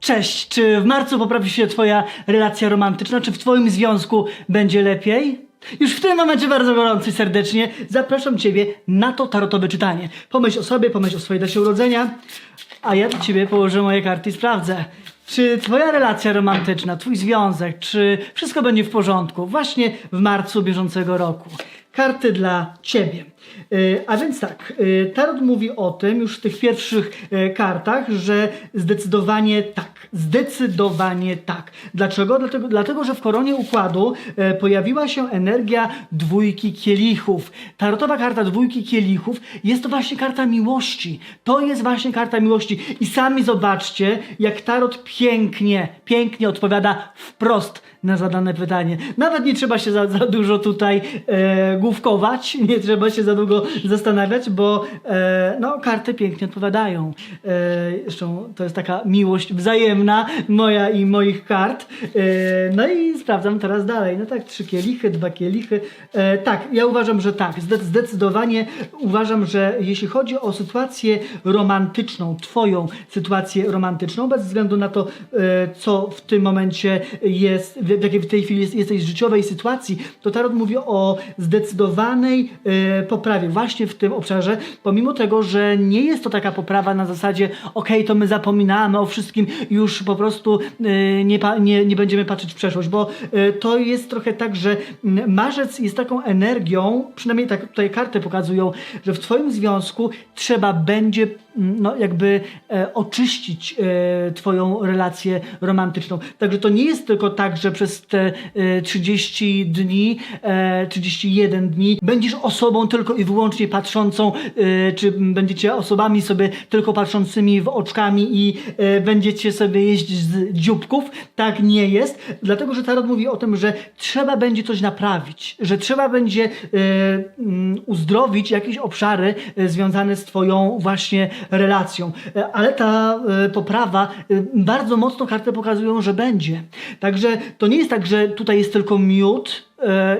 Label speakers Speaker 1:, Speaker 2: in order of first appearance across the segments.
Speaker 1: Cześć, czy w marcu poprawi się twoja relacja romantyczna, czy w twoim związku będzie lepiej? Już w tym momencie bardzo gorąco i serdecznie zapraszam ciebie na to tarotowe czytanie. Pomyśl o sobie, pomyśl o swojej dacie urodzenia, a ja do ciebie położę moje karty i sprawdzę. Czy twoja relacja romantyczna, twój związek, czy wszystko będzie w porządku właśnie w marcu bieżącego roku? Karty dla ciebie. Yy, A więc tak, yy, Tarot mówi o tym już w tych pierwszych yy, kartach, że zdecydowanie tak. Zdecydowanie tak. Dlaczego? Dlatego, dlatego że w koronie układu pojawiła się energia dwójki kielichów. Tarotowa karta dwójki kielichów jest to właśnie karta miłości. To jest właśnie karta miłości. I sami zobaczcie, jak tarot pięknie, pięknie odpowiada wprost na zadane pytanie. Nawet nie trzeba się za, za dużo tutaj e, główkować, nie trzeba się za długo zastanawiać, bo e, no, karty pięknie odpowiadają. E, zresztą to jest taka miłość wzajemna moja i moich kart. E, no i sprawdzam teraz dalej. No tak, trzy kielichy, dwa kielichy. E, tak, ja uważam, że tak. Zde- Zdecydowanie uważam, że jeśli chodzi o sytuację romantyczną, twoją sytuację romantyczną, bez względu na to, e, co w tym momencie jest, w jakiej w tej chwili jest, jesteś życiowej sytuacji, to Tarot mówi o zdecydowanej e, poprawie właśnie w tym obszarze, pomimo tego, że nie jest to taka poprawa na zasadzie okej, to my zapominamy o wszystkim, już po prostu e, nie, nie, nie będziemy patrzeć w przeszłość, bo e, to jest trochę tak, że marzec jest taką energią, przynajmniej tak tutaj karty pokazują, że w twoim związku trzeba będzie no, jakby e, oczyścić e, twoją relację romantyczną. Także to nie jest tylko tak, że przez te e, 30 dni, e, 31 dni będziesz osobą tylko i wyłącznie patrzącą, e, czy będziecie osobami sobie tylko patrzącymi w oczkami i e, będziecie sobie jeździć z dzióbków. Tak nie jest, dlatego że Tarot mówi o tym, że trzeba będzie coś naprawić, że trzeba będzie e, mm, uzdrowić jakieś obszary związane z twoją właśnie relacją. E, Ale ta e, poprawa, e, bardzo mocno karty pokazują, że będzie. Także to nie jest tak, że tutaj jest tylko miód,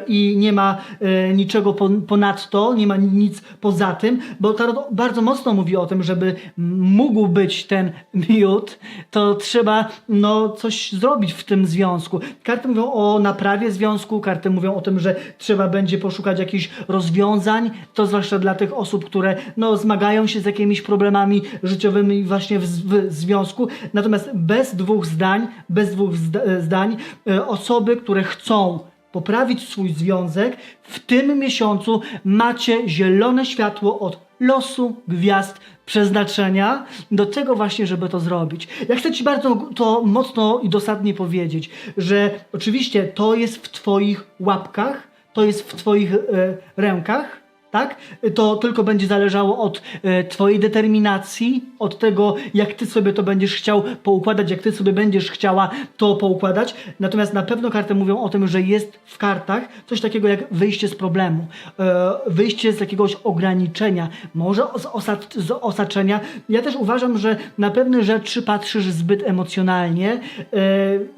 Speaker 1: i nie ma e, niczego pon- ponadto, nie ma nic poza tym, bo Tarot bardzo mocno mówi o tym, żeby mógł być ten miód, to trzeba no, coś zrobić w tym związku. Karty mówią o naprawie związku, karty mówią o tym, że trzeba będzie poszukać jakichś rozwiązań, to zwłaszcza dla tych osób, które no, zmagają się z jakimiś problemami życiowymi właśnie w, w związku. Natomiast bez dwóch zdań, bez dwóch zda- zdań, e, osoby, które chcą poprawić swój związek, w tym miesiącu macie zielone światło od losu, gwiazd, przeznaczenia do tego właśnie, żeby to zrobić. Ja chcę Ci bardzo to mocno i dosadnie powiedzieć, że oczywiście to jest w Twoich łapkach, to jest w Twoich e, rękach, tak? To tylko będzie zależało od e, Twojej determinacji, od tego, jak Ty sobie to będziesz chciał poukładać, jak Ty sobie będziesz chciała to poukładać. Natomiast na pewno karty mówią o tym, że jest w kartach coś takiego jak wyjście z problemu, e, wyjście z jakiegoś ograniczenia, może z, osa- z osaczenia. Ja też uważam, że na pewne rzeczy patrzysz zbyt emocjonalnie. E,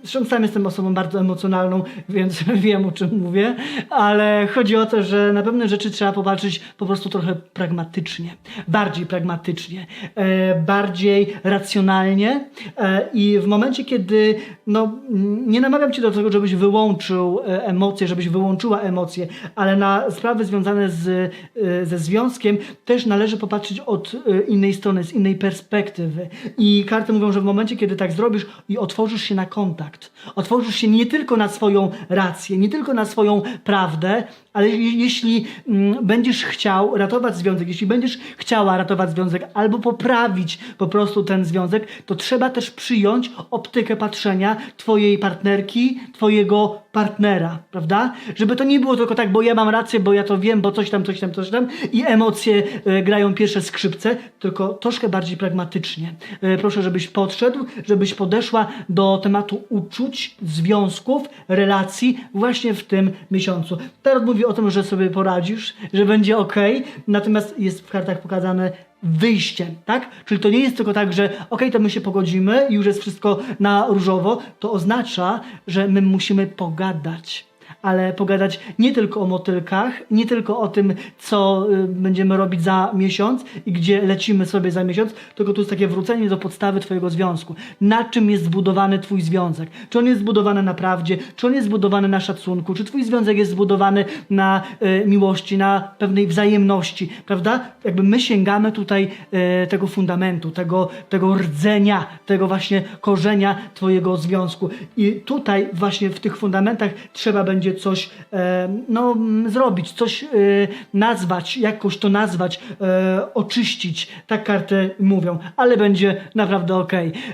Speaker 1: Zresztą sam jestem osobą bardzo emocjonalną, więc wiem o czym mówię, ale chodzi o to, że na pewne rzeczy trzeba popatrzeć po prostu trochę pragmatycznie, bardziej pragmatycznie, e, bardziej racjonalnie e, i w momencie, kiedy no, nie namawiam cię do tego, żebyś wyłączył e, emocje, żebyś wyłączyła emocje, ale na sprawy związane z, ze związkiem też należy popatrzeć od innej strony, z innej perspektywy. I karty mówią, że w momencie, kiedy tak zrobisz i otworzysz się na kontakt, otworzysz się nie tylko na swoją rację, nie tylko na swoją prawdę, ale je- jeśli mm, będziesz chciał ratować związek, jeśli będziesz chciała ratować związek albo poprawić po prostu ten związek, to trzeba też przyjąć optykę patrzenia twojej partnerki, twojego partnera, prawda? Żeby to nie było tylko tak, bo ja mam rację, bo ja to wiem, bo coś tam, coś tam, coś tam i emocje e, grają pierwsze skrzypce, tylko troszkę bardziej pragmatycznie. E, proszę, żebyś podszedł, żebyś podeszła do tematu uczuć, związków, relacji właśnie w tym miesiącu. Tarot mówi o tym, że sobie poradzisz, że będzie ok, natomiast jest w kartach pokazane wyjście, tak? Czyli to nie jest tylko tak, że okej, to my się pogodzimy i już jest wszystko na różowo. To oznacza, że my musimy pogadać. Ale pogadać nie tylko o motylkach, nie tylko o tym, co y, będziemy robić za miesiąc i gdzie lecimy sobie za miesiąc, tylko tu jest takie wrócenie do podstawy twojego związku. Na czym jest zbudowany twój związek? Czy on jest zbudowany na prawdzie? Czy on jest zbudowany na szacunku? Czy twój związek jest zbudowany na y, miłości, na pewnej wzajemności, prawda? Jakby my sięgamy tutaj y, tego fundamentu, tego, tego rdzenia, tego właśnie korzenia twojego związku. I tutaj właśnie w tych fundamentach trzeba będzie coś e, no, mm, zrobić, coś e, nazwać, jakoś to nazwać, e, oczyścić. Tak karty mówią, ale będzie naprawdę.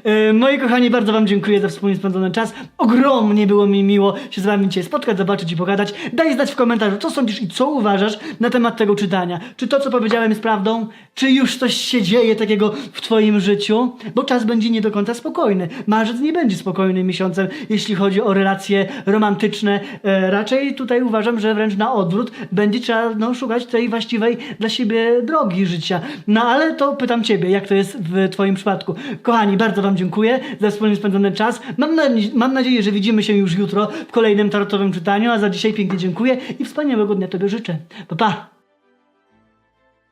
Speaker 1: E, Moi kochani, bardzo wam dziękuję za wspólnie spędzony czas. Ogromnie było mi miło się z wami dzisiaj spotkać, zobaczyć i pogadać. Daj znać w komentarzu, co sądzisz i co uważasz na temat tego czytania. Czy to, co powiedziałem jest prawdą? Czy już coś się dzieje takiego w twoim życiu? Bo czas będzie nie do końca spokojny. Marzec nie będzie spokojnym miesiącem, jeśli chodzi o relacje romantyczne. Raczej tutaj uważam, że wręcz na odwrót będzie trzeba no, szukać tej właściwej dla siebie drogi życia. No ale to pytam ciebie, jak to jest w twoim przypadku. Kochani, bardzo wam dziękuję za wspólnie spędzony czas. Mam, na, mam nadzieję, że widzimy się już jutro w kolejnym tarotowym czytaniu, a za dzisiaj pięknie dziękuję i wspaniałego dnia tobie życzę. Pa, pa!